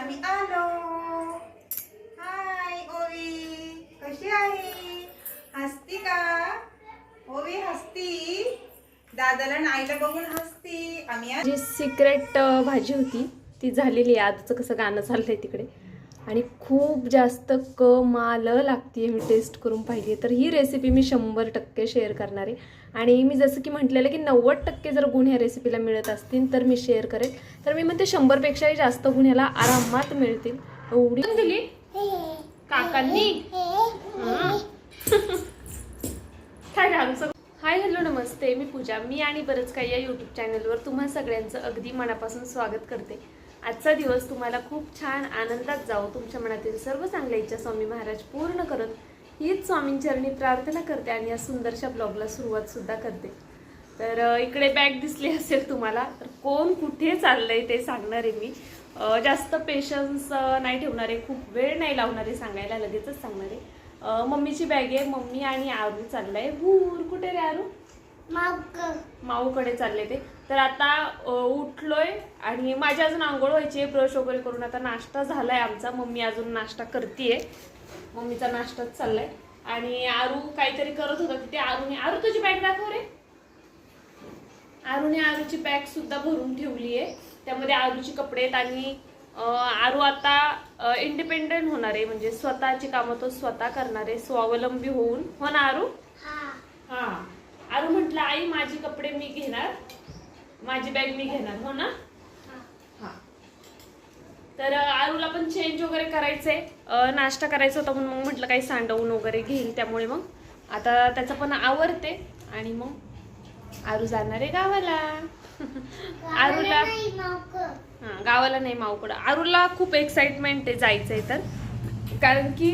आम्ही आलो. हाय ओवी. कशी आहे? हसती का? ओवी हसती. दादाला नाईला बघून हसती. आम्ही जी सिक्रेट भाजी होती ती झालेली आहे. आजचं कसं गाणं चाललंय तिकडे. आणि खूप जास्त कमाल लागते मी टेस्ट करून पाहिली तर ही रेसिपी मी शंभर टक्के शेअर करणार आहे. आणि मी जसं की म्हटलेलं की नव्वद टक्के जर गुण ह्या रेसिपीला मिळत असतील तर मी शेअर करेन तर मी म्हणते शंभरपेक्षाही जास्त गुण ह्याला आरामात मिळतील. एवढी दिली? काकांनी. काय आमचं? हाय हॅलो नमस्ते. मी पूजा. मी आणि बरंच काही या यूट्यूब चॅनलवर तुम्हा सगळ्यांचं अगदी मनापासून स्वागत करते. आजचा दिवस तुम्हाला खूप छान आनंदात जावो. तुमच्या मनातील सर्व चांगल्या इच्छा स्वामी महाराज पूर्ण करत हीच स्वामींचरणी प्रार्थना करते आणि या सुंदरशा ब्लॉगला सुरुवात सुद्धा करते. तर इकडे बॅग दिसली असेल तुम्हाला तर कोण कुठे चाललंय ते सांगणार आहे मी. जास्त पेशन्स नाही ठेवणार आहे खूप वेळ नाही लावणार आहे सांगायला लगेचच सांगणार आहे. मम्मीची बॅग आहे मम्मी आणि आरू चाललाय. भूर कुठे रे आरू? माऊकडे चालले ते. तर आता उठलोय आणि माझी अजून आंघोळ व्हायची आहे. ब्रश वगैरे करून आता नाश्ता झालाय आमचा. मम्मी अजून नाश्ता करतीये. मम्मीचा नाश्ताच चाललाय. आणि आरू काहीतरी करत होता तिथे. आरूने आरू तुझी बॅग दाखव रे. आरूने आरूची बॅग सुद्धा भरून ठेवली आहे त्यामध्ये आरूची कपडे आहेत आणि आरू आता इंडिपेंडेंट होणार आहे. म्हणजे स्वतःची कामं तो स्वतः करणार आहे. स्वावलंबी होऊन. हो ना आरू? हा. आरू म्हटलं आई माझी कपडे मी घेणार. माझी बॅग मी घेणार. हो ना? हा. तर आरूला पण चेंज वगैरे करायचंय. नाश्ता करायचा होता म्हणून मग म्हटलं काही सांडवून वगैरे घेईल त्यामुळे मग. आता त्याचं पण आवरते आणि मग आरू जाणार आहे गावाला. आरूला हा गावाला नाही मावकडं आरूला खूप एक्साइटमेंट आहे जायचंय तर. कारण की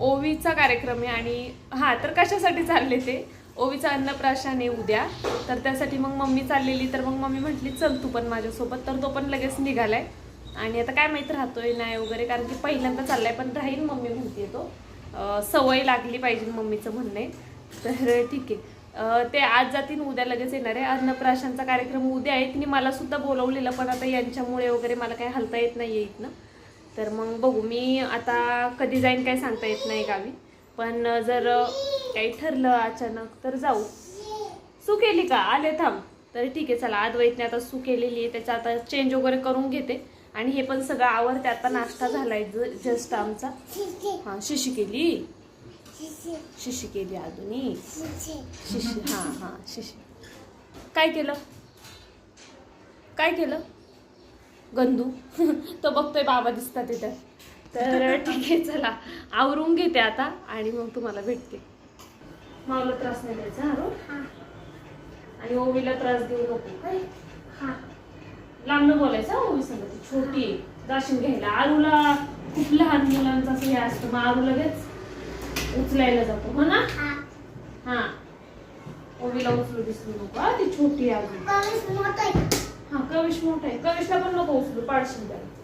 ओवीचा कार्यक्रम आहे आणि हा तर कशासाठी चालले ते? ओवीचा अन्नप्राशन आहे उद्या. तर त्यासाठी मग मम्मी चाललेली तर मग मम्मी म्हटली चल तू पण माझ्यासोबत. तर तो पण लगेच निघालाय. आणि आता काय माहीत राहतोय नाही वगैरे कारण की पहिल्यांदा चाललाय पण राहील मम्मी म्हणते तो. सवय लागली पाहिजे मम्मीचं म्हणणं. आहे तर ठीक आहे. ते आज जातील उद्या लगेच येणार आहे. अन्नप्राशनचा कार्यक्रम उद्या आहे. तिने मला सुद्धा बोलवलेलं पण आता यांच्यामुळे वगैरे मला काही हलता येत नाही इथनं. तर मग बघू मी आता कधी जाईन काय सांगता येत नाही गावी. पण जर काही ठरलं अचानक तर जाऊ. सू केली का? आले थांब. तर ठीक आहे चला. अद्वैतने आता सू केलेली आहे त्याचा आता चेंज वगैरे करून घेते. आणि हे पण सगळं आवडते आता नाश्ता झालाय जस्ट आमचा. हा शिशी केली? शिशी केली अजूनही? शिशी हा हा शिशी. काय केलं? काय केलं? गंदू तो बघतोय बाबा दिसतात तिथं तर ठीक आहे चला. आवरून घेते आता आणि मग तुम्हाला भेटते. मावला त्रास नाही द्यायचा हरो आणि ओवीला त्रास देऊ नको. काय लांबनं बोलायचं हा ओवी सांगत? छोटी. जाशील घ्यायला. आरूला खूप लहान मुलांचं असं हे असतं. मग आरू लगेच उचलायला जातो. हो ना? हा. ओवीला उचलू दिसली नको हा ती छोटी आहे हा कविश मोठा आहे. कविशला पण नको उचलू पाडशील त्याला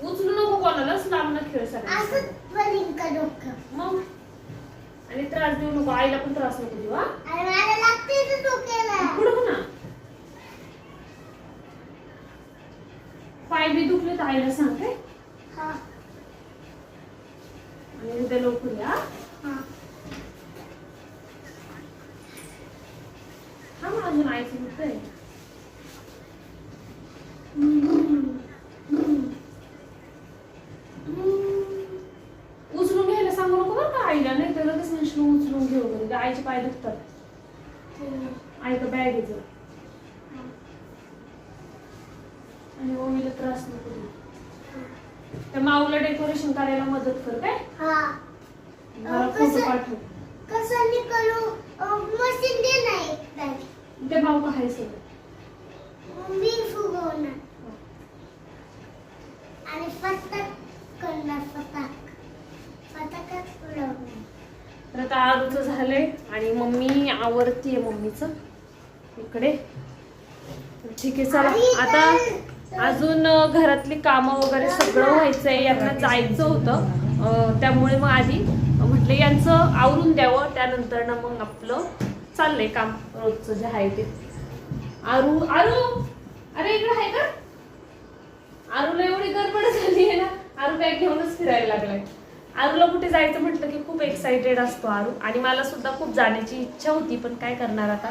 उचलू नको कोणालाच लांब खेळ सगळ्यांना मग? आणि त्रास देऊ नको आईला पण त्रास नको देऊ हा? पुढं हो ना पाय बी दुखले तर आईला सांग काय आणि उद्या लवकर या हा? मग अजून आईचं दुखतंय उचलून घ्यायला सांगू नको बरं का आईला नाही तर लगेच म्हणशील उचलून घेऊ वगैरे ते आईचे पाय दुखतात आई का बॅग येतो आणि ओवीला त्रास नको देऊ. त्या माऊला डेकोरेशन करायला मदत कर काय मला फोटो पाठव ते माऊ का आहे सगळं आणि फटाक करणार फटाक. फटाकच उडवणार. तर आता आरूचं झालंय आणि मम्मी आवडतीये मम्मीचं. इकडे. ठीक आहे चला. आता अजून घरातली कामं वगैरे सगळं व्हायचंय. यांना जायचं होतं. त्यामुळे मग आधी म्हटलं यांचं आवरून द्यावं. त्यानंतर ना मग आपलं चाललंय काम. रोजचं जे आहे ते. आरू आरू! अरे इकडे आहे का? आरूला एवढी गडबड झाली आहे ना अरूलाई घेऊनच फिरायला लागलाय. आरूला कुठे जायचं म्हटलं की खूप एक्साइटेड असतो आरू. आणि मला सुद्धा खूप जाण्याची इच्छा होती पण काय करणार आता?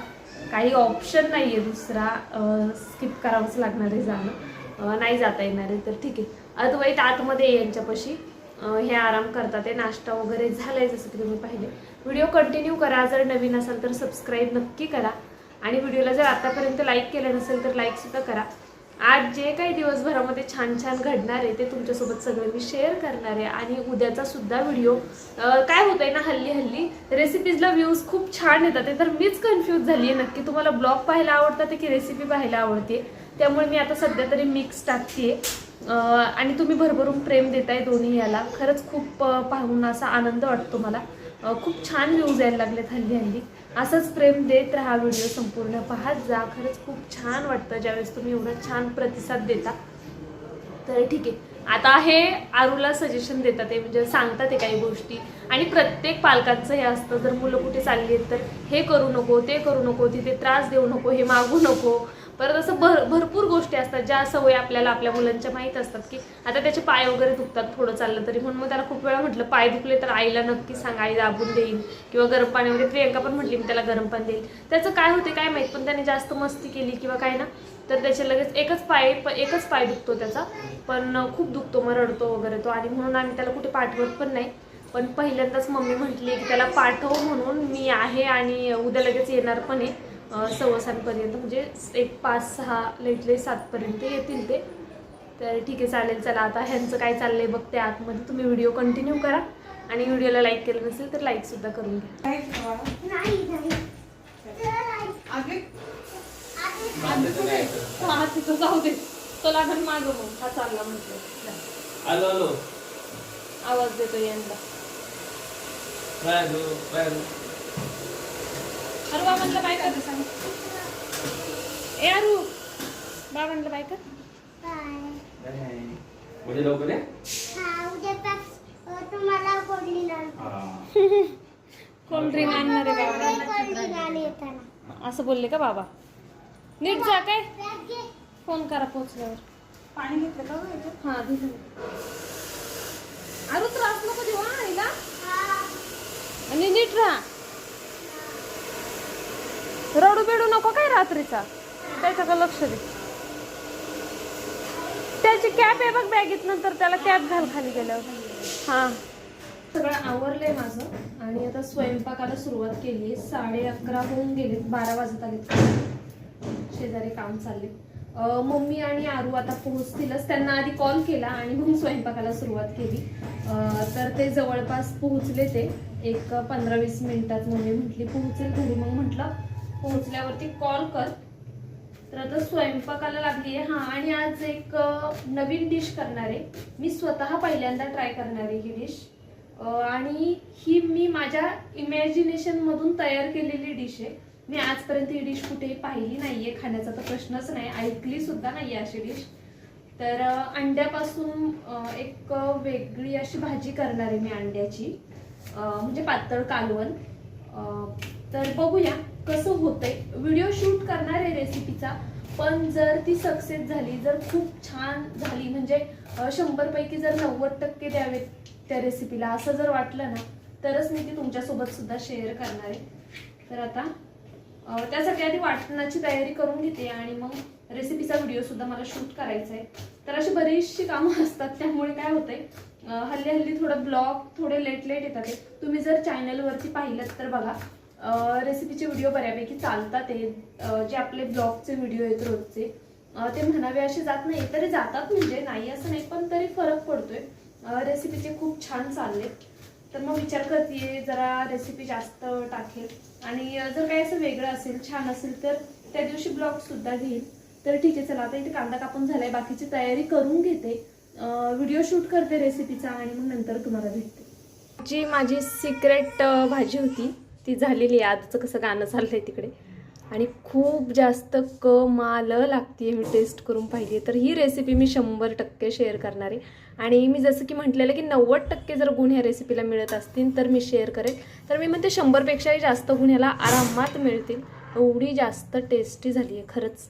काही ऑप्शन नाही आहे दुसरा स्किप करावंच लागणार आहे जाणं. नाही जाता येणार आहे तर ठीक आहे. अद्वैत आतमध्ये ये यांच्यापाशी. हे आराम करतात आहे नाश्ता वगैरे झाला आहे जसं की तुम्ही पाहिले. व्हिडिओ कंटिन्यू करा जर नवीन असाल तर सबस्क्राईब नक्की करा. आणि व्हिडिओला जर आतापर्यंत लाईक केलं नसेल तर लाईकसुद्धा करा. आज जे काही दिवसभरामध्ये छान छान घडणार आहे ते तुमच्यासोबत सगळं मी शेअर करणार आहे. आणि उद्याचा सुद्धा व्हिडिओ काय होतंय ना हल्ली हल्ली रेसिपीजला व्ह्यूज खूप छान येतात. ते तर मीच कन्फ्यूज झाली आहे नक्की. तुम्हाला ब्लॉग पाहायला आवडतात की रेसिपी पाहायला आवडते. त्यामुळे मी आता सध्या तरी मिक्स टाकते आणि तुम्ही भरभरून प्रेम देताय दोन्ही याला. खरंच खूप पाहून असा आनंद वाटतो मला. खूप छान व्ह्यूज यायला लागलेत हल्ली हल्ली. असंच प्रेम देत राहा व्हिडिओ संपूर्ण पाहत जा. खरंच खूप छान वाटतं ज्यावेळेस तुम्ही एवढा छान प्रतिसाद देता. तर ठीक आहे. आता हे आरूला सजेशन देतात ते म्हणजे सांगतात ते काही गोष्टी. आणि प्रत्येक पालकांचं हे असतं जर मुलं कुठे चालली आहेत तर हे करू नको ते करू नको तिथे त्रास देऊ नको हे मागू नको. परत असं भर भरपूर गोष्टी असतात ज्या सवयी आपल्याला आपल्या मुलांच्या माहीत असतात की आता त्याचे पाय वगैरे दुखतात थोडं चाललं तरी. म्हणून मग त्याला खूप वेळा म्हटलं पाय दुखले तर आईला नक्की सांग आई दाबून देईन. किंवा गरम पाण्यामध्ये प्रियंका पण म्हटली मी त्याला गरम पाणी देईल त्याचं काय होते काय माहीत पण त्याने जास्त मस्ती केली किंवा काय ना तर त्याचे लगेच एकच पाय प- एकच पाय दुखतो त्याचा. पण खूप दुखतो मग रडतो वगैरे तो. आणि म्हणून आम्ही त्याला कुठे पाठवत पण नाही. पण पहिल्यांदाच मम्मी म्हटली की त्याला पाठव म्हणून मी आहे आणि उद्या लगेच येणार पण आहे. अं, सव्वासांपर्यंत म्हणजे एक पाच सहा लेटले सातपर्यंत येतील ते. तर ठीक आहे चालेल चला आता ह्यांचं काय चाललंय बघते आतमध्ये तुम्ही व्हिडिओ कंटिन्यू करा. आणि व्हिडिओला लाईक केलं नसेल तर लाईक सुद्धा करून घ्या. हा तिथं जाऊ दे. तो मागं मग. हा चालला म्हटलं. आलो आलो आवाज देतो यांना अरे बाबांना बाय कर. सांग ए अरू बाबांना बाय कर. बाय. काय नाही. म्हणजे लवकर ये? हा उद्या तुम्हाला कोल्डी कोल्ड ड्रिंक आणणार आहे बाबा. असं बोलले का बाबा? नीट जा काय. फोन करा पोहोचल्यावर. पाणी घेतलं का? हा अरू त्रास नको देऊ आईला. हा. आणि नीट राहा. रडू नको काय रात्रीचा? त्याच्याकडे लक्ष दे. त्याची कॅप आहे बघ बॅगेत नंतर त्याला कॅप घाल खाली गेल्यावर. हा. सगळं आवरलंय माझं आणि आता स्वयंपाकाला सुरुवात केली आहे. साडे अकरा होऊन गेलेत बारा वाजत आलेत. शेजारी काम चालले अं, मम्मी आणि आरू आता पोहोचतीलच. त्यांना आधी कॉल केला आणि मग स्वयंपाकाला सुरुवात केली. अं, तर ते जवळपास पोहोचले ते. एक पंधरा वीस मिनिटात मम्मी म्हटली पोहोचेल घरी. मग म्हटलं पोहोचल्यावरती कॉल कर. तर आता स्वयंपाकाला लागली आहे हां आणि आज एक नवीन डिश करणार आहे. मी स्वतः पहिल्यांदा ट्राय करणार आहे ही डिश आणि ही मी माझ्या इमॅजिनेशनमधून तयार केलेली डिश आहे. मी आजपर्यंत ही डिश कुठेही पाहिली नाही आहे खाण्याचा तर प्रश्नच नाही. ऐकली सुद्धा आहे अशी डिश तर अंड्यापासून एक वेगळी अशी भाजी करणार आहे मी अंड्याची. म्हणजे पातळ कालवण. तर बघूया. कसं होतंय? व्हिडिओ शूट करणार आहे रेसिपीचा पण जर ती सक्सेस झाली जर खूप छान झाली म्हणजे शंभरपैकी जर नव्वद टक्के द्यावेत त्या रेसिपीला असं जर वाटलं ना तरच मी ती तुमच्यासोबत सुद्धा शेअर करणार आहे. तर आता त्यासाठी आधी वाटणाची तयारी करून घेते आणि मग रेसिपीचा व्हिडिओ सुद्धा मला शूट करायचा आहे तर अशी बरीचशी कामं असतात त्यामुळे काय होतंय हल्ली हल्ली थोडं ब्लॉग थोडे लेट लेट येतात तुम्ही जर चॅनलवरती पाहिलं तर बघा रेसिपीचे व्हिडिओ बऱ्यापैकी चालतात आहे जे आपले ब्लॉगचे व्हिडिओ आहेत रोजचे. ते म्हणावे असे जात नाही तरी जातात म्हणजे नाही असं नाही पण तरी फरक पडतोय. रेसिपीचे खूप छान चालले. तर मग विचार करते जरा रेसिपी जास्त टाकेल. आणि जर काही असं वेगळं असेल छान असेल तर त्या दिवशी ब्लॉग सुद्धा घेईल तर ठीक आहे चला आता इथे कांदा कापून झालाय बाकीची तयारी करून घेते. व्हिडिओ शूट करते रेसिपीचा आणि मग नंतर तुम्हाला भेटते. जी माझी सिक्रेट भाजी होती ती झालेली आहे. आजचं कसं गाणं चाललंय तिकडे. आणि खूप जास्त कमाल लागते मी टेस्ट करून पाहिली तर ही रेसिपी मी शंभर टक्के शेअर करणार आहे. आणि मी जसं की म्हटलेलं की नव्वद टक्के जर गुण ह्या रेसिपीला मिळत असतील तर मी शेअर करेन तर मी म्हणते शंभरपेक्षाही जास्त गुण ह्याला आरामात मिळतील. एवढी जास्त टेस्टी झाली आहे खरंच.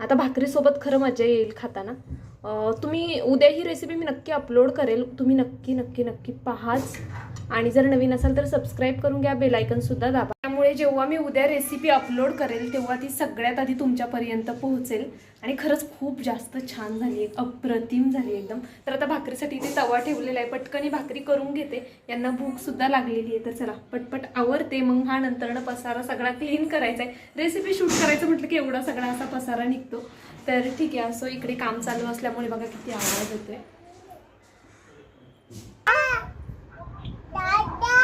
आता भाकरीसोबत खरं मजा येईल खाताना. तुम्ही उद्या ही रेसिपी मी नक्की अपलोड करेल. तुम्ही नक्की नक्की नक्की पाहाच. आणि जर नवीन असाल तर सबस्क्राईब करून घ्या बेलायकनसुद्धा सुद्धा दाबा. त्यामुळे जेव्हा मी उद्या रेसिपी अपलोड करेल तेव्हा ती सगळ्यात आधी तुमच्यापर्यंत पोहोचेल. आणि खरंच खूप जास्त छान झाली आहे अप्रतिम झाली एकदम. तर आता भाकरीसाठी इथे तवा ठेवलेला आहे. पटकनी भाकरी करून घेते. यांना भूकसुद्धा लागलेली आहे तर चला पटपट आवरते. मग हा नंतरनं पसारा सगळा क्लीन करायचा आहे रेसिपी शूट करायचं म्हटलं की एवढा सगळा असा पसारा निघतो. तर ठीक आहे असं इकडे काम चालू असल्यामुळे बघा किती आवाज येतोय दादा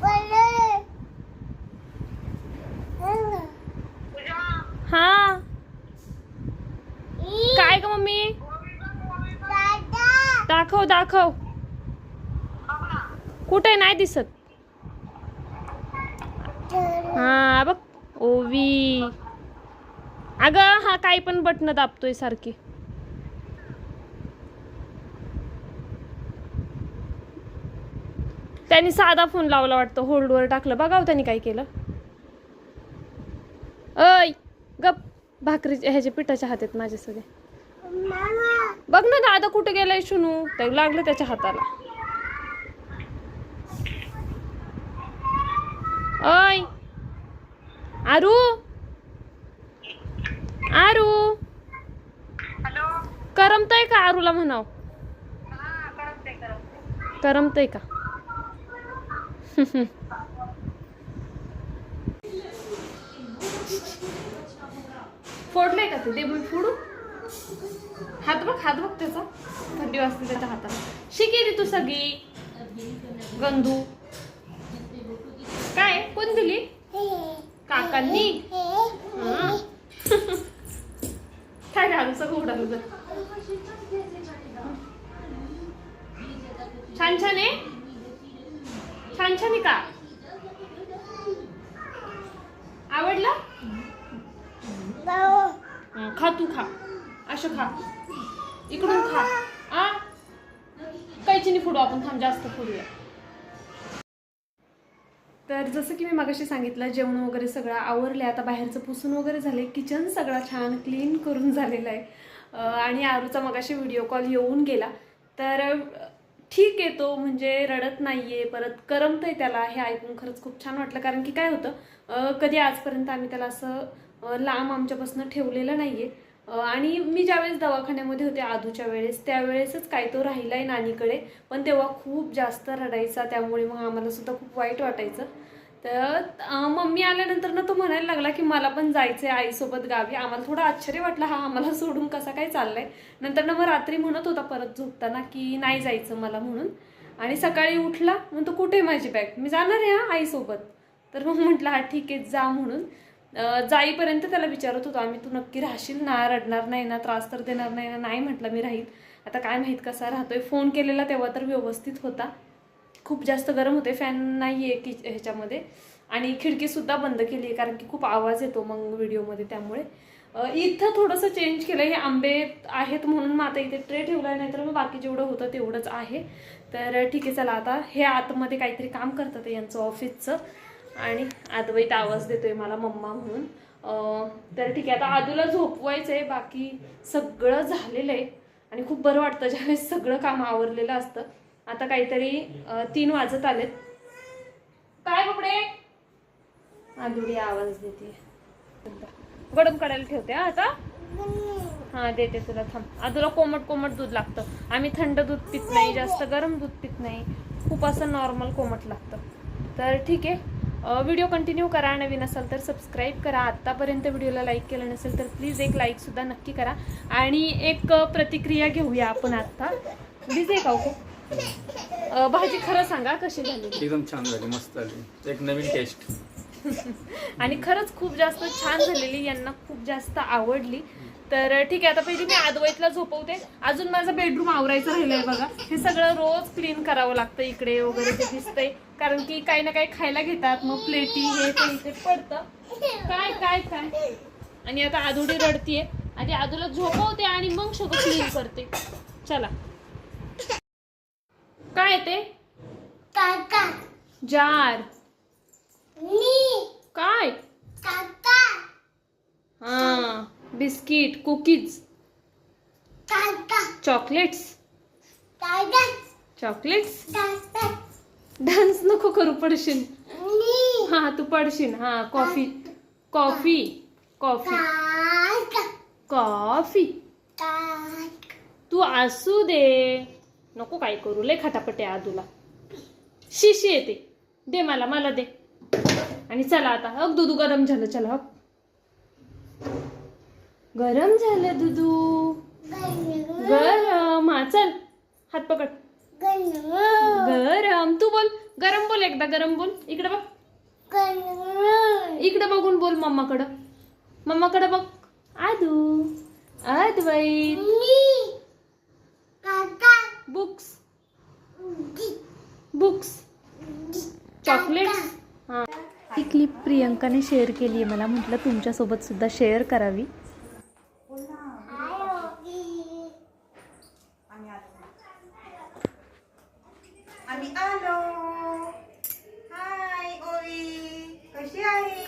बोले हा काय ग मम्मी दादा दाखव दाखव. कुठे नाही दिसत? हा बघ. ओवी. अगं हा काही पण बटन दाबतोय सारखी. त्यांनी साधा फोन लावला वाटतं होल्डवर टाकलं. बघाव त्यांनी काय केलं. अय गप. भाकरी ह्याच्या पिठाच्या हातात माझे सगळे. बघ ना दादा कुठे गेलाय शुनू ते लागलं त्याच्या हाताला. ओय. आरू? आरू? करमतय का आरूला म्हणाव? करमतय का? फोडलंय का ते? फोडू. हात बघ हात बघ त्याचा. थंडी वाजते त्याच्या हाताला. शिकेली तू सगळी. गंधू. काय? कोण दिली? काकांनी. काय घालू सगळं उडालं जर. छान छान आहे? छान छान आहे का? आवडलं? खा तू खा. असं खा. इकडून खा. आ? नाही फुडू आपण थांब जास्त फुडूया तर जसं की मी मगाशी सांगितलं जेवण वगैरे सगळं आवरले आता बाहेरचं पुसून वगैरे झाले किचन सगळा छान क्लीन करून झालेलं आहे. आणि आरूचा मगाशी व्हिडिओ कॉल येऊन गेला. तर ठीक आहे तो म्हणजे रडत नाही आहे परत करमतंय त्याला हे ऐकून खरंच खूप छान वाटलं. कारण की काय होतं कधी आजपर्यंत आम्ही त्याला असं लांब आमच्यापासून ठेवलेलं नाही आहे आणि मी ज्यावेळेस दवाखान्यामध्ये होते आधूच्या वेळेस त्यावेळेसच काय तो राहिला आहे नानीकडे. पण तेव्हा खूप जास्त रडायचा त्यामुळे मग आम्हाला सुद्धा खूप वाईट वाटायचं. तर मम्मी आल्यानंतर ना तो म्हणायला लागला की मला पण जायचंय आईसोबत गावी. आम्हाला थोडं आश्चर्य वाटलं हा आम्हाला सोडून कसा काय चाललाय? नंतर ना मग रात्री म्हणत होता परत झोपताना की नाही जायचं मला म्हणून. आणि सकाळी उठला म्हणतो कुठे माझी बॅग? मी जाणार आहे हा आईसोबत. तर मग म्हटलं हा ठीक आहे जा म्हणून. जाईपर्यंत त्याला विचारत होतो आम्ही तू नक्की राहशील ना? रडणार नाही ना? त्रास तर देणार नाही ना? नाही म्हटलं मी राहील. आता काय माहीत कसा राहतोय? फोन केलेला तेव्हा तर व्यवस्थित होता. खूप जास्त गरम होते. फॅन नाही आहे की ह्याच्यामध्ये. आणि खिडकीसुद्धा बंद केली आहे कारण की खूप आवाज येतो मग व्हिडिओमध्ये त्यामुळे. इथं थोडंसं चेंज केलं हे आंबे आहेत म्हणून मग आता इथे ट्रे ठेवला नाही तर मग बाकी जेवढं होतं तेवढंच आहे. तर ठीक आहे चला आता हे आतमध्ये काहीतरी काम करतात यांचं ऑफिसचं आणि अद्वैत आवाज देतोय मला मम्मा म्हणून. तर ठीक आहे आता आदूला झोपवायचं आहे बाकी सगळं झालेलं आहे. आणि खूप बरं वाटतं ज्यावेळेस सगळं काम आवरलेलं असतं. आता काहीतरी तीन वाजत आलेत. काय कपडे? आदुडी आवाज देते गरम करायला ठेवते हा आता? हा देते तुला थांब. आदूला कोमट कोमट दूध लागतं. आम्ही थंड दूध पित नाही जास्त गरम दूध पित नाही. खूप असं नॉर्मल कोमट लागतं. तर ठीक आहे. व्हिडिओ कंटिन्यू करा. नवीन असाल तर सबस्क्राईब करा. आत्तापर्यंत व्हिडिओला लाईक केलं नसेल तर प्लीज एक लाईकसुद्धा नक्की करा. आणि एक प्रतिक्रिया घेऊया आपण आत्ता आहे का हो? भाजी खरं सांगा कशी झाली? एकदम छान झाली मस्त झाली. एक नवीन टेस्ट आणि खरंच खूप जास्त छान झालेली यांना खूप जास्त आवडली. तर ठीक आहे आता पहिली मी आदवैतला झोपवते. अजून माझं बेडरूम आवरायचं राहिलंय बघा. हे सगळं रोज क्लीन करावं लागतं इकडे वगैरे ते दिसतंय. कारण की काही ना काही खायला घेतात मग प्लेटी हे ते इथे पडतं. काय काय काय? आणि आता आदुडी रडतीये. आधी आदूला झोपवते आणि मग सगळं क्लीन करते. चला. काय ते? जार. काय? काका. हा. Biscuit cookies. काका चॉकलेट्स. चॉकलेट्स? डान्स नको करू पडशील. हा तू पडशील. हा कॉफी. कॉफी. कॉफी. कॉफी. तू असू दे. नको काय करू. लय खटापटे आ तुला शिशी येते. दे मला मला दे. आणि चला आता. अग दुधू गरम झालं. चला हक. गरम झालं दुधू गरम. हा चल. हात पकड. गरम. तू बोल. गरम बोल एकदा गरम बोल. इकडे बघ. इकडे बघून बोल मम्माकडं. मम्माकडं बघ. Adu. Advait books. Books. Chocolates. हां. ही क्लिप प्रियंकाने शेअर केली आहे. मला म्हटलं तुमच्यासोबत सुद्धा शेअर करावी आम्ही आलो आम्ही आलो हाय ओवी कशी आहे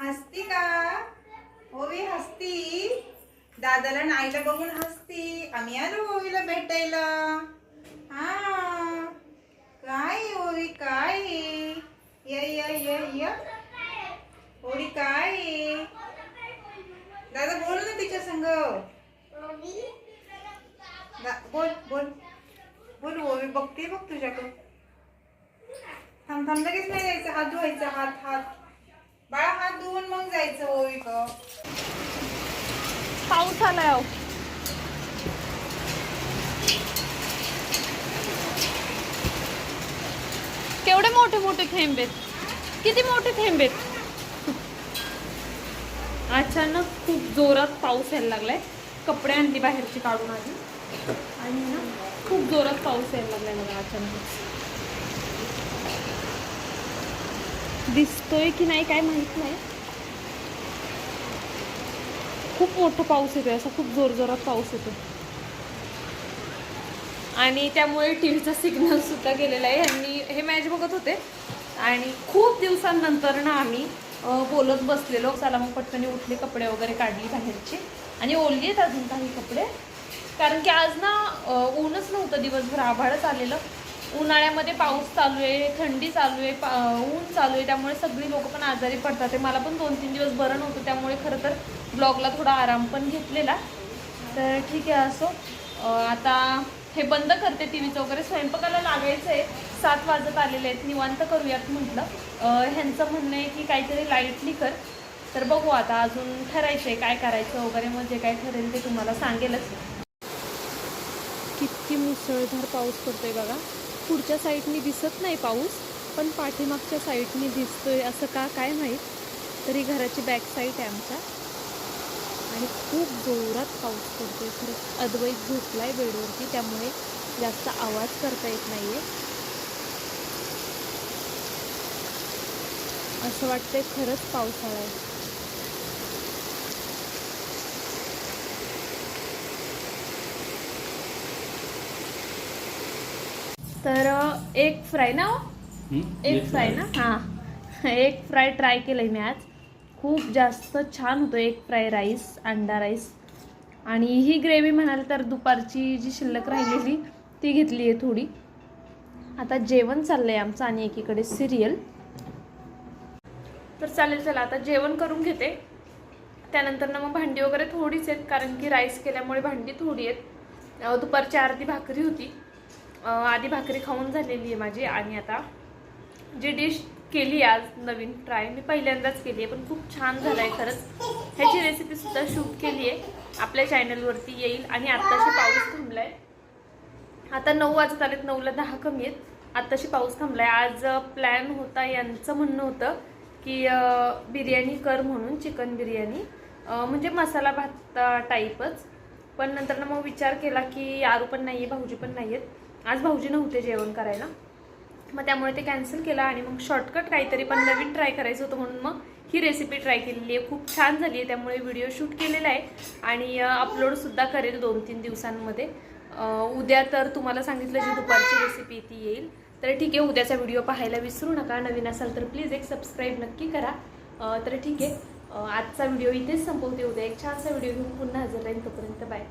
हसती का ओवी हसती. दादाला नाईला आईला बघून हसती. आम्ही आलो ओवीला भेटायला. हा. काय ओवी काय य ओवी काय दादा बोल ना तिच्या संग. बोल बोल. बोल ओवी बघते बघ तुझ्याकडं थांब थांब लगेच नाही जायचं हात धुवायचा हात हात. बाळा हात धुवून मग जायचं हो क पाऊस आलाय अहो. केवढे मोठे मोठे थेंब आहेत. किती मोठे थेंब आहेत. अचानक खूप जोरात पाऊस यायला लागलाय. कपडे आणली बाहेरची काढून आधी. आणि ना खूप जोरात पाऊस यायला लागलाय मला अचानक दिसतोय की नाही काय माहीत नाही. खूप मोठा पाऊस येतोय असा खूप जोर जोरात पाऊस येतो आणि त्यामुळे टी व्हीचा सिग्नल सुद्धा गेलेला आहे. यांनी हे मॅच बघत होते. आणि खूप दिवसांनंतर ना आम्ही बोलत बसलेलो. चला मग पटकन उठले कपडे वगैरे काढली बाहेरचे. आणि ओलली आहेत अजून काही कपडे. कारण की आज ना ऊनच नव्हतं दिवसभर. आभाळच आलेलं. उन्हाळ्यामध्ये पाऊस चालू आहे थंडी चालू आहे पा ऊन चालू आहे त्यामुळे सगळी लोक पण आजारी पडतात. आहे मला पण दोन तीन दिवस बरं नव्हतं त्यामुळे खरं तर ब्लॉगला थोडा आराम पण घेतलेला. तर ठीक आहे असो. आता हे बंद करते टी व्हीचं वगैरे. स्वयंपाकाला लागायचं आहे सात वाजत आलेले आहेत. निवांत करूयात म्हटलं. ह्यांचं म्हणणं आहे की काहीतरी लाईटली कर. तर बघू आता अजून ठरायचं आहे काय करायचं वगैरे मग जे काय ठरेल ते तुम्हाला सांगेलच. किती मुसळधार पाऊस पडतोय बघा. पुढच्या साईडनी दिसत नाही पाऊस पण पाठीमागच्या साईडनी दिसतोय असं का काय माहीत? तरी घराची बॅक साईड आहे आमच्या. आणि खूप जोरात पाऊस पडतोय. खरंच अद्वैत झोपलाय बेडवरती त्यामुळे जास्त आवाज करता येत नाही आहे असं वाटतंय खरंच पावसाळा आहे तर अ, एक फ्राय ना हो? एक फ्राय ना? हां. एक फ्राय ट्राय केलं आहे मी आज. खूप जास्त छान होतं एक फ्राय राईस अंडा राईस. आणि ही ग्रेव्ही म्हणाल तर दुपारची जी शिल्लक राहिलेली ती घेतली आहे थोडी. आता जेवण चाललं आहे आमचं आणि एकीकडे सिरियल. तर चालेल चला आता जेवण करून घेते. त्यानंतर ना मग भांडी वगैरे थोडीच आहेत कारण की राईस केल्यामुळे भांडी थोडी आहेत. दुपारची अर्धी भाकरी होती. आधी भाकरी खाऊन झालेली आहे माझी आणि आता जी डिश केली आज नवीन ट्राय मी पहिल्यांदाच केली आहे पण खूप छान झालं आहे खरंच. ह्याची रेसिपी सुद्धा शूट केली आहे. आपल्या चॅनलवरती येईल आणि आत्ताशी पाऊस थांबलाय. आता नऊ वाजत आलेत नऊला दहा कमी आहेत. आत्ताशी पाऊस थांबलाय. आज प्लॅन होता यांचं म्हणणं होतं की बिर्याणी कर म्हणून चिकन बिर्याणी. म्हणजे मसाला भात टाईपच पण नंतर ना मग विचार केला की आरू पण नाही आहे भाऊजी पण नाही आहेत आज भाऊजी नव्हते जेवण करायला. मग त्यामुळे ते कॅन्सल केलं आणि मग शॉर्टकट काहीतरी पण नवीन ट्राय करायचं होतं म्हणून मग ही रेसिपी ट्राय केलेली आहे. खूप छान झाली आहे. त्यामुळे व्हिडिओ शूट केलेला आहे. आणि अपलोडसुद्धा करेल दोन तीन दिवसांमध्ये. उद्या तर तुम्हाला सांगितलं जी दुपारची रेसिपी ती येईल. तर ठीक आहे उद्याचा व्हिडिओ पाहायला विसरू नका. नवीन असाल तर प्लीज एक सबस्क्राईब नक्की करा. तर ठीक आहे. आजचा व्हिडिओ इथेच संपवते. उद्या एक छानसा व्हिडिओ घेऊन पुन्हा हजर राहील तोपर्यंत बाय